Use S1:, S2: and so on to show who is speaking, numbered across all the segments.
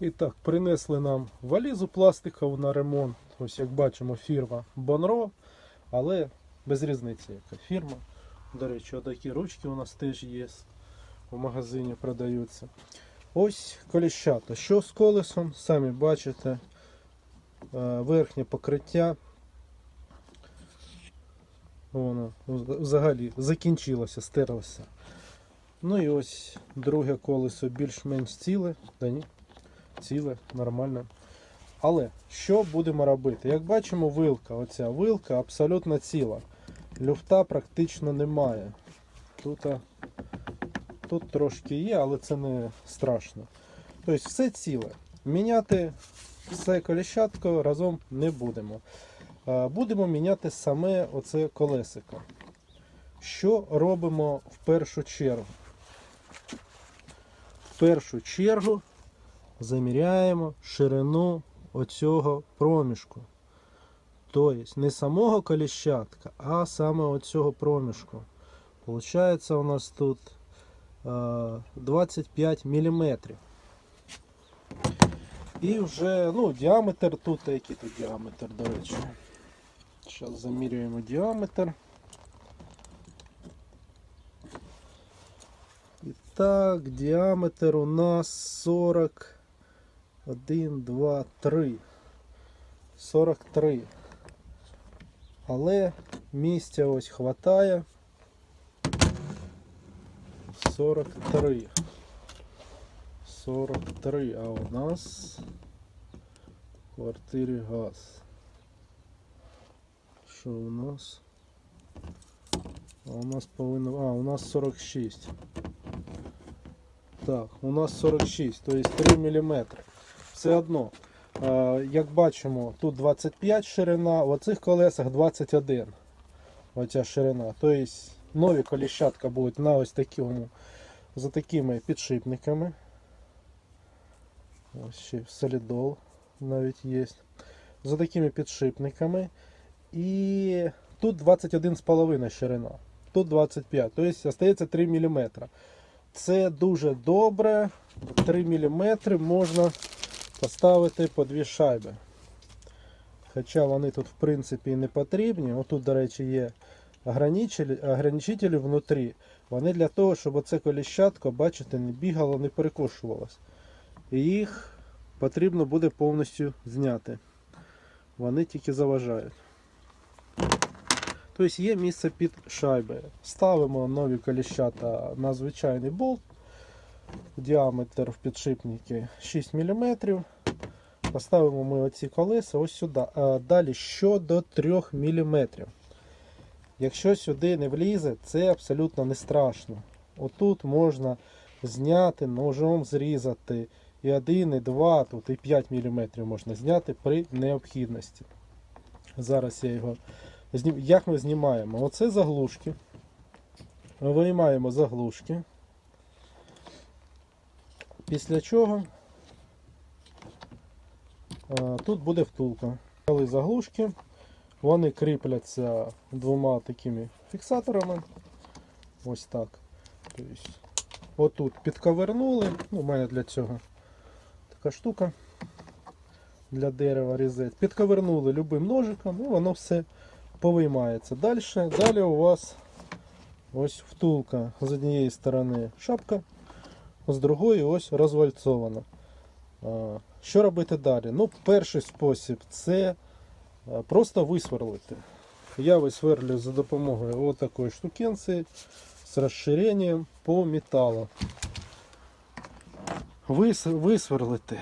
S1: І так, принесли нам валізу пластикову на ремонт. Ось як бачимо, фірма Бонро, але без різниці, яка фірма. До речі, отакі ручки у нас теж є. В магазині продаються. Ось коліщата. Що з колесом, самі бачите, е, верхнє покриття. Воно взагалі закінчилося, стерлося. Ну і ось друге колесо більш-менш ціле. Да ні, ціле, нормально. Але що будемо робити? Як бачимо, вилка, оця вилка абсолютно ціла. Люфта практично немає. Тут, тут трошки є, але це не страшно. Тобто все ціле. Міняти все коліщатко разом не будемо. Будемо міняти саме оце колесико. Що робимо в першу чергу? В першу чергу заміряємо ширину оцього проміжку. Тобто не самого коліщатка, а саме оцього проміжку. Получається у нас тут е, 25 мм. І вже ну, діаметр тут, який тут діаметр, до речі. Зараз замірюємо діаметр. І так, діаметр у нас 41, 2, 3. 43. Але місця ось хватає. 43. 43. А у нас в квартирі газ. Що у нас? А у нас повинно. А, у нас 46. Так, у нас 46, то есть 3 мм. Все одно. Як бачимо, тут 25 ширина, в оцих колесах 21. Оця ширина. Тобто нові коліщатка будуть на ось такому, за такими підшипниками. Ось ще солідол навіть є. За такими підшипниками. І тут 21,5 ширина. Тут 25. Тобто остається 3 мм. Це дуже добре. 3 мм можна поставити по дві шайби. Хоча вони тут в принципі не потрібні. Отут, до речі, є ограничителі внутрі. Вони для того, щоб оце коліщатко, бачите, не бігало, не перекошувалось. І їх потрібно буде повністю зняти. Вони тільки заважають. Тобто є місце під шайби. Ставимо нові коліщата на звичайний болт. Діаметр в підшипники 6 мм. Поставимо ми оці колеса ось сюди. А далі щодо 3 мм. Якщо сюди не влізе, це абсолютно не страшно. Отут можна зняти, ножом зрізати. І 1, і 2, тут і 5 мм можна зняти при необхідності. Зараз я його. Як ми знімаємо? Оце заглушки. Виймаємо заглушки. Після чого е, тут буде втулка. Коли заглушки, вони кріпляться двома такими фіксаторами. Ось так. Тобто, отут підковернули. Ну, у мене для цього така штука для дерева різет. Підковернули любим ножиком і воно все повиймається. Далі, далі у вас ось втулка з однієї сторони шапка, з другої ось розвальцована. Що робити далі? Ну, перший спосіб це просто висверлити. Я висверлю за допомогою ось такої штукенці з розширенням по металу. Вис, висверлити,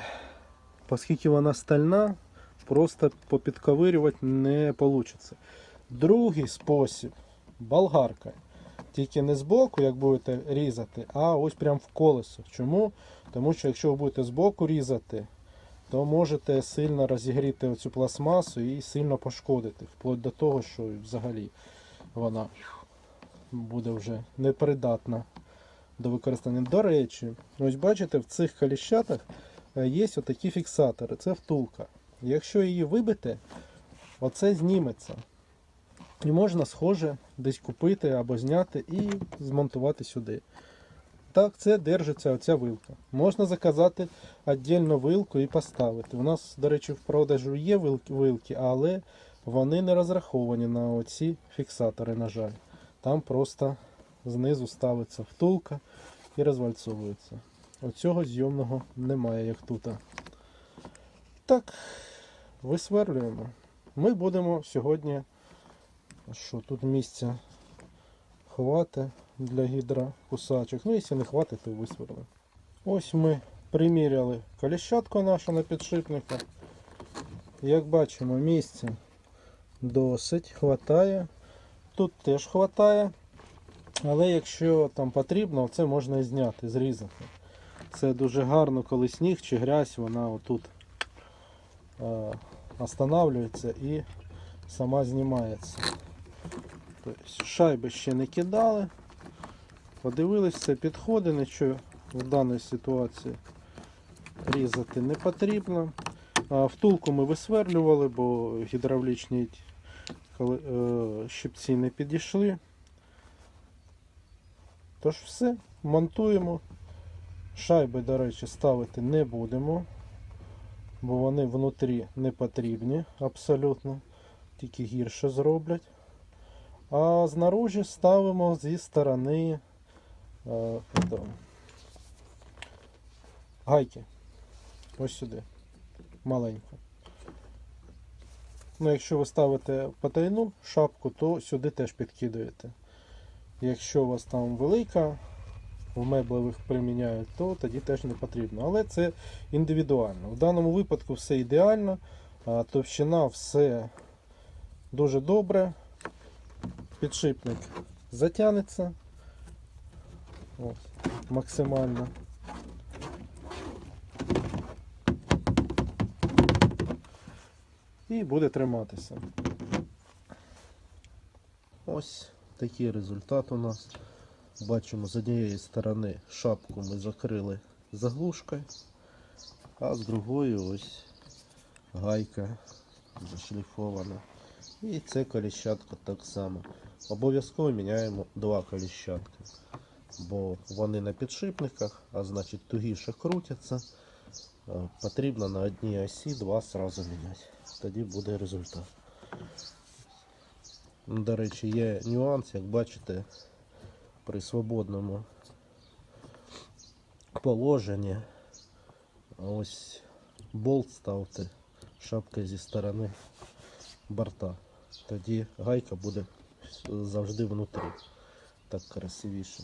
S1: оскільки вона стальна, просто попідковирювати не вийде. Другий спосіб болгарка. Тільки не збоку, як будете різати, а ось прямо в колесо. Чому? Тому що якщо ви будете збоку різати, то можете сильно розігріти цю пластмасу і сильно пошкодити, вплоть до того, що взагалі вона буде вже непридатна до використання. До речі, ось бачите, в цих коліщатах е, є отакі фіксатори. Це втулка. Якщо її вибити, оце зніметься. І можна схоже десь купити або зняти і змонтувати сюди. так це держиться оця вилка. Можна заказати віддільно вилку і поставити. У нас, до речі, в продажу є вилки, але вони не розраховані на оці фіксатори, на жаль. Там просто знизу ставиться втулка і розвальцовується. Оцього зйомного немає, як тут. Так, висверлюємо. Ми будемо сьогодні. Що тут місця хватить для гідрокусачок. Ну, якщо не хватить, то висверлимо. Ось ми приміряли коліщатку нашу на підшипника. Як бачимо, місця досить хватає. Тут теж хватає. Але якщо там потрібно, це можна і зняти, зрізати. Це дуже гарно, коли сніг чи грязь, вона отут е, останавливається і сама знімається. Шайби ще не кидали. Подивились, все підходить, нічого в даній ситуації різати не потрібно. Втулку ми висверлювали, бо гідравлічні е, щипці не підійшли. Тож все, монтуємо. Шайби, до речі, ставити не будемо, бо вони внутрі не потрібні абсолютно, тільки гірше зроблять. А знаружі ставимо зі сторони е, гайки. Ось сюди. Маленько. Ну, якщо ви ставите потайну шапку, то сюди теж підкидуєте. Якщо у вас там велика, в меблевих приміняють, то тоді теж не потрібно. Але це індивідуально. В даному випадку все ідеально, товщина все дуже добре. Підшипник затягнеться Ось, максимально. І буде триматися. Ось такий результат у нас. Бачимо, з однієї сторони шапку ми закрили заглушкою, а з другої ось гайка зашліфована. І це коліщатка так само. Обов'язково міняємо два коліщатки, бо вони на підшипниках, а значить тугіше крутяться. Е, Потрібно на одній осі два сразу міняти. Тоді буде результат. До речі, є нюанс, як бачите, при свободному положенні ось болт ставте шапка зі сторони борта. Тоді гайка буде завжди внутрі. Так красивіше.